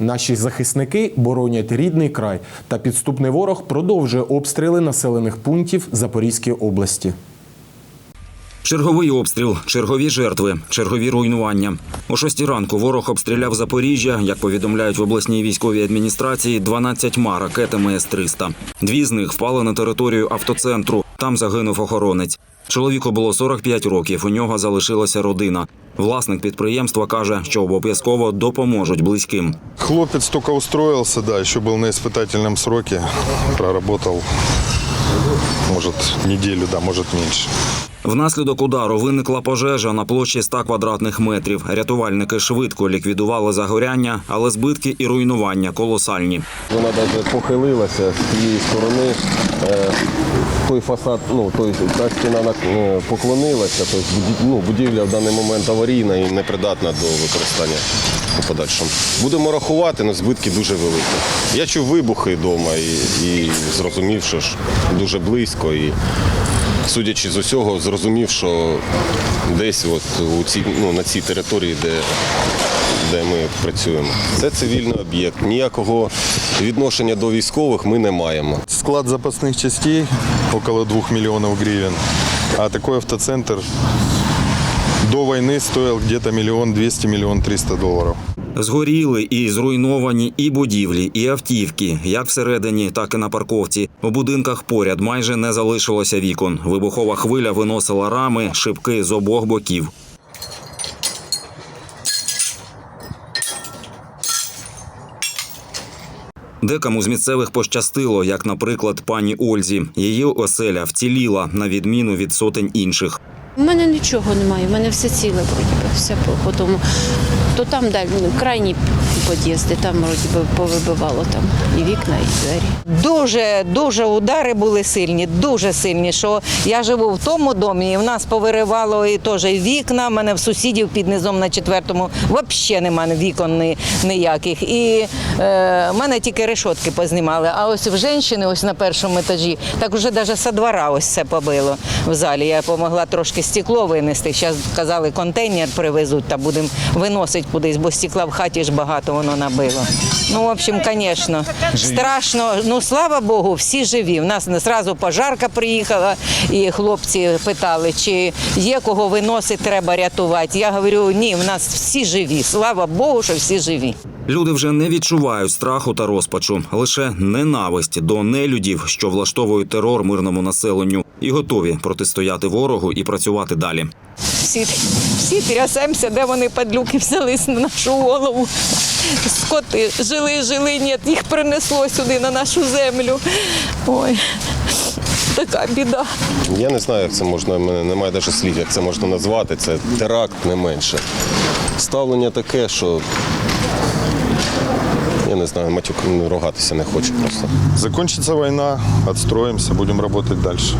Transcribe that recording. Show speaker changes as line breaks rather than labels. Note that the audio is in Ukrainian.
Наші захисники боронять рідний край, та підступний ворог продовжує обстріли населених пунктів Запорізької області.
Черговий обстріл, чергові жертви, чергові руйнування. О шостій ранку ворог обстріляв Запоріжжя, як повідомляють в обласній військовій адміністрації, 12 ракетами С-300. Дві з них впали на територію автоцентру. Там загинув охоронець. Чоловіку було 45 років. У нього залишилася родина. Власник підприємства каже, що обов'язково допоможуть близьким.
Хлопець тільки устроївся, да, еще був на испытательном сроке, Проработав може неділю, да, може меньше.
Внаслідок удару виникла пожежа на площі 100 квадратних метрів. Рятувальники швидко ліквідували загоряння, але збитки і руйнування колосальні.
Вона навіть похилилася з цієї сторони. Е, той фасад, ну той та стіна на- е, поклонилася. Тобто ну, будівля в даний момент аварійна і непридатна до використання у подальшому. Будемо рахувати, але збитки дуже великі. Я чув вибухи вдома і, і зрозумів, що ж дуже близько. І судячи з усього, зрозумів, що десь от у цій, ну, на цій території, де де ми працюємо. Це цивільний об'єкт. Ніякого відношення до військових ми не маємо.
Склад запасных частей около 2 миллионов гривен, а такой автоцентр до войны стоил где-то миллион двести, миллион триста долларов.
Згоріли і зруйновані і будівлі, і автівки, як всередині, так і на парковці. У будинках поряд майже не залишилося вікон. Вибухова хвиля виносила рами, шибки з обох боків. Декому з місцевих пощастило, як, наприклад, пані Ользі. Її оселя вціліла на відміну від сотень інших.
У мене нічого немає, у мене все ціле, вроді би, все по, тому. То там далі, ну, крайні під'їзди, там вроді би повибивало там і вікна, і двері.
Дуже дуже удари були сильні, дуже сильні. Що я живу в тому домі, і в нас повиривало і теж вікна. в мене в сусідів під низом на четвертому взагалі немає вікон ні- ніяких. І е, в мене тільки решотки познімали. А ось в жінки, ось на першому етажі, так вже навіть со двора ось це побило в залі. Я допомогла трошки стекло винести. Зараз казали, контейнер привезуть та будемо виносити кудись, бо стекла в хаті ж багато воно набило. Ну, в общем, звісно, страшно. Ну, слава Богу, всі живі. У нас не зразу пожарка приїхала, і хлопці питали, чи є кого виносити, треба рятувати. Я говорю, ні, в нас всі живі. Слава Богу, що всі живі.
Люди вже не відчувають страху та розпачу, лише ненависть до нелюдів, що влаштовують терор мирному населенню, і готові протистояти ворогу і працювати далі.
Всі, всі трясемося, де вони падлюки взялись на нашу голову. Скоти жили, жили, ні, їх принесло сюди на нашу землю. Ой, така біда.
Я не знаю, як це можна, в мене немає навіть слів, як це можна назвати. Це теракт не менше. Ставлення таке, що я не знаю, матюк ругатися не хочу просто.
Закончится война, отстроимся, будем работать дальше.